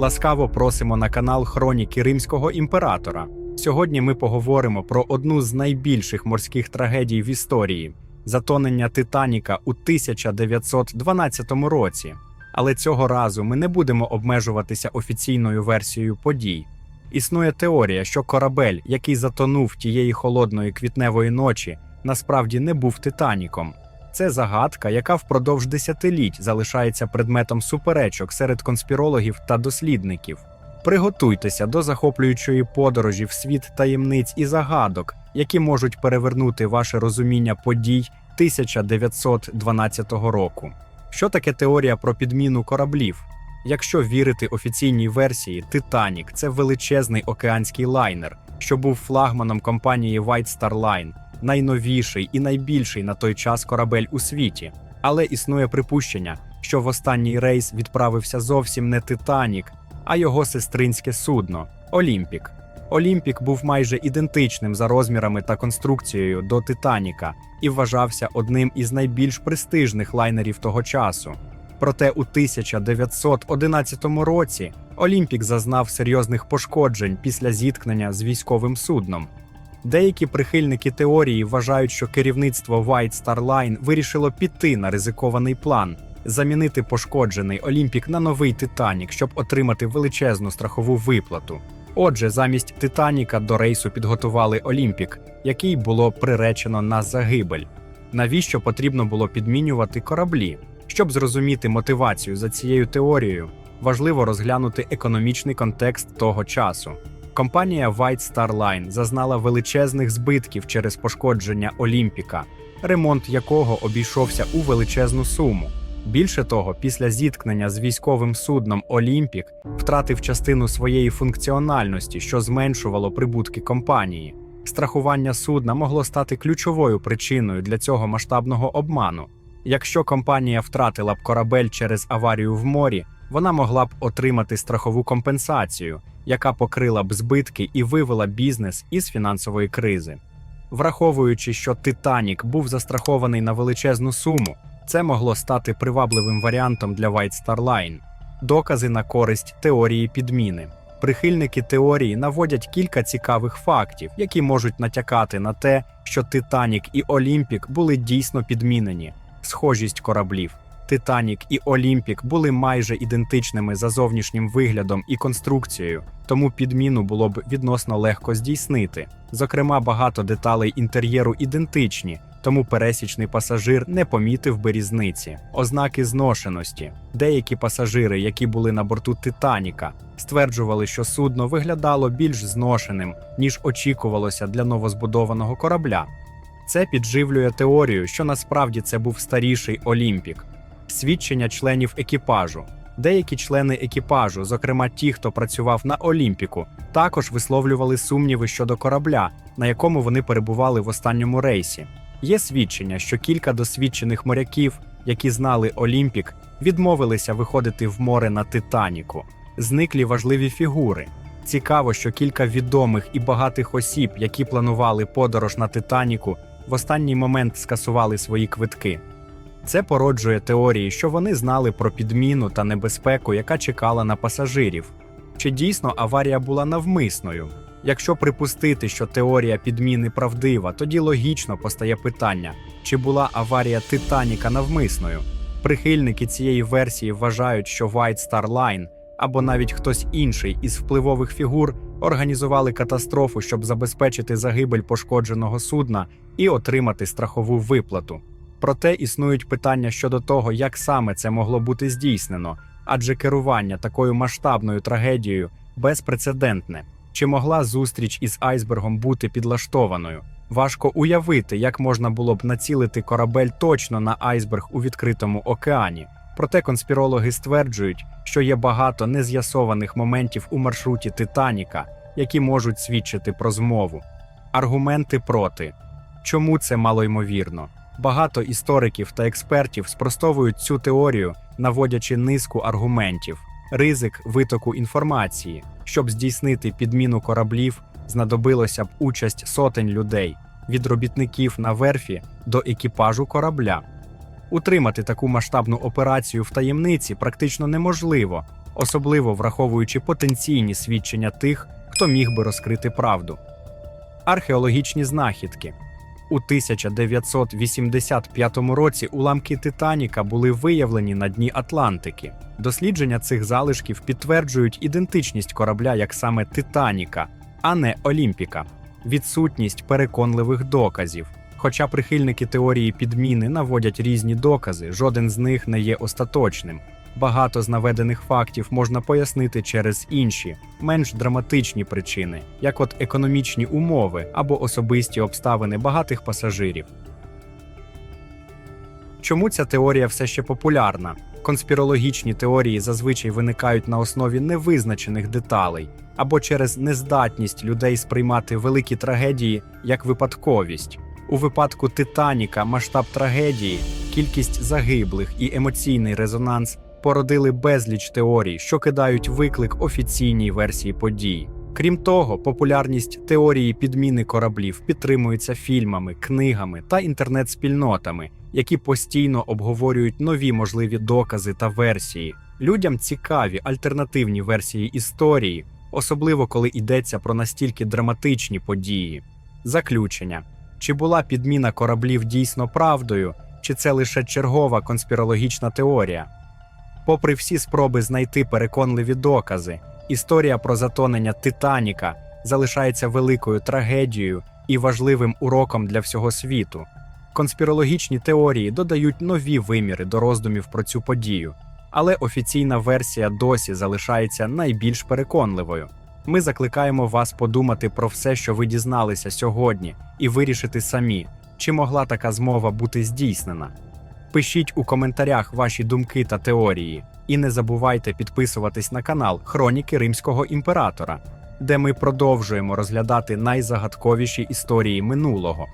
Ласкаво просимо на канал Хроніки Римського імператора. Сьогодні ми поговоримо про одну з найбільших морських трагедій в історії затонення Титаніка у 1912 році. Але цього разу ми не будемо обмежуватися офіційною версією подій. Існує теорія, що корабель, який затонув тієї холодної квітневої ночі, насправді не був Титаніком. Це загадка, яка впродовж десятиліть залишається предметом суперечок серед конспірологів та дослідників. Приготуйтеся до захоплюючої подорожі в світ таємниць і загадок, які можуть перевернути ваше розуміння подій 1912 року. Що таке теорія про підміну кораблів? Якщо вірити офіційній версії, Титанік це величезний океанський лайнер, що був флагманом компанії White Star Line, найновіший і найбільший на той час корабель у світі. Але існує припущення, що в останній рейс відправився зовсім не Титанік, а його сестринське судно Олімпік. Олімпік був майже ідентичним за розмірами та конструкцією до Титаніка і вважався одним із найбільш престижних лайнерів того часу. Проте у 1911 році Олімпік зазнав серйозних пошкоджень після зіткнення з військовим судном. Деякі прихильники теорії вважають, що керівництво White Star Line вирішило піти на ризикований план, замінити пошкоджений Олімпік на новий Титанік, щоб отримати величезну страхову виплату. Отже, замість Титаніка до рейсу підготували Олімпік, який було приречено на загибель. Навіщо потрібно було підмінювати кораблі? Щоб зрозуміти мотивацію за цією теорією, важливо розглянути економічний контекст того часу. Компанія White Star Line зазнала величезних збитків через пошкодження Олімпіка, ремонт якого обійшовся у величезну суму. Більше того, після зіткнення з військовим судном Олімпік втратив частину своєї функціональності, що зменшувало прибутки компанії. Страхування судна могло стати ключовою причиною для цього масштабного обману. Якщо компанія втратила б корабель через аварію в морі, вона могла б отримати страхову компенсацію, яка покрила б збитки і вивела бізнес із фінансової кризи. Враховуючи, що Титанік був застрахований на величезну суму, це могло стати привабливим варіантом для White Star Line. Докази на користь теорії підміни. Прихильники теорії наводять кілька цікавих фактів, які можуть натякати на те, що Титанік і Олімпік були дійсно підмінені. Схожість кораблів. Титанік і Олімпік були майже ідентичними за зовнішнім виглядом і конструкцією, тому підміну було б відносно легко здійснити. Зокрема, багато деталей інтер'єру ідентичні, тому пересічний пасажир не помітив би різниці. Ознаки зношеності. Деякі пасажири, які були на борту Титаніка, стверджували, що судно виглядало більш зношеним, ніж очікувалося для новозбудованого корабля. Це підживлює теорію, що насправді це був старіший Олімпік. Свідчення членів екіпажу. Деякі члени екіпажу, зокрема ті, хто працював на Олімпіку, також висловлювали сумніви щодо корабля, на якому вони перебували в останньому рейсі. Є свідчення, що кілька досвідчених моряків, які знали Олімпік, відмовилися виходити в море на Титаніку. Зниклі важливі фігури. Цікаво, що кілька відомих і багатих осіб, які планували подорож на Титаніку, в останній момент скасували свої квитки. Це породжує теорії, що вони знали про підміну та небезпеку, яка чекала на пасажирів. Чи дійсно аварія була навмисною? Якщо припустити, що теорія підміни правдива, тоді логічно постає питання, чи була аварія Титаніка навмисною. Прихильники цієї версії вважають, що White Star Line або навіть хтось інший із впливових фігур організували катастрофу, щоб забезпечити загибель пошкодженого судна і отримати страхову виплату. Проте існують питання щодо того, як саме це могло бути здійснено, адже керування такою масштабною трагедією безпрецедентне. Чи могла зустріч із айсбергом бути підлаштованою? Важко уявити, як можна було б націлити корабель точно на айсберг у відкритому океані. Проте конспірологи стверджують, що є багато нез'ясованих моментів у маршруті Титаніка, які можуть свідчити про змову. Аргументи проти чому це малоймовірно? Багато істориків та експертів спростовують цю теорію, наводячи низку аргументів. Ризик витоку інформації, щоб здійснити підміну кораблів, знадобилося б участь сотень людей від робітників на верфі до екіпажу корабля. Утримати таку масштабну операцію в таємниці практично неможливо, особливо враховуючи потенційні свідчення тих, хто міг би розкрити правду. Археологічні знахідки у 1985 році уламки Титаніка були виявлені на дні Атлантики. Дослідження цих залишків підтверджують ідентичність корабля як саме Титаніка, а не Олімпіка, відсутність переконливих доказів. Хоча прихильники теорії підміни наводять різні докази, жоден з них не є остаточним. Багато з наведених фактів можна пояснити через інші, менш драматичні причини, як от економічні умови або особисті обставини багатих пасажирів. Чому ця теорія все ще популярна? Конспірологічні теорії зазвичай виникають на основі невизначених деталей або через нездатність людей сприймати великі трагедії як випадковість. У випадку Титаніка масштаб трагедії, кількість загиблих і емоційний резонанс породили безліч теорій, що кидають виклик офіційній версії подій. Крім того, популярність теорії підміни кораблів підтримується фільмами, книгами та інтернет-спільнотами, які постійно обговорюють нові можливі докази та версії. Людям цікаві альтернативні версії історії, особливо коли йдеться про настільки драматичні події. Заключення: чи була підміна кораблів дійсно правдою, чи це лише чергова конспірологічна теорія? Попри всі спроби знайти переконливі докази, історія про затонення Титаніка залишається великою трагедією і важливим уроком для всього світу. Конспірологічні теорії додають нові виміри до роздумів про цю подію, але офіційна версія досі залишається найбільш переконливою. Ми закликаємо вас подумати про все, що ви дізналися сьогодні, і вирішити самі, чи могла така змова бути здійснена. Пишіть у коментарях ваші думки та теорії, і не забувайте підписуватись на канал Хроніки Римського імператора, де ми продовжуємо розглядати найзагадковіші історії минулого.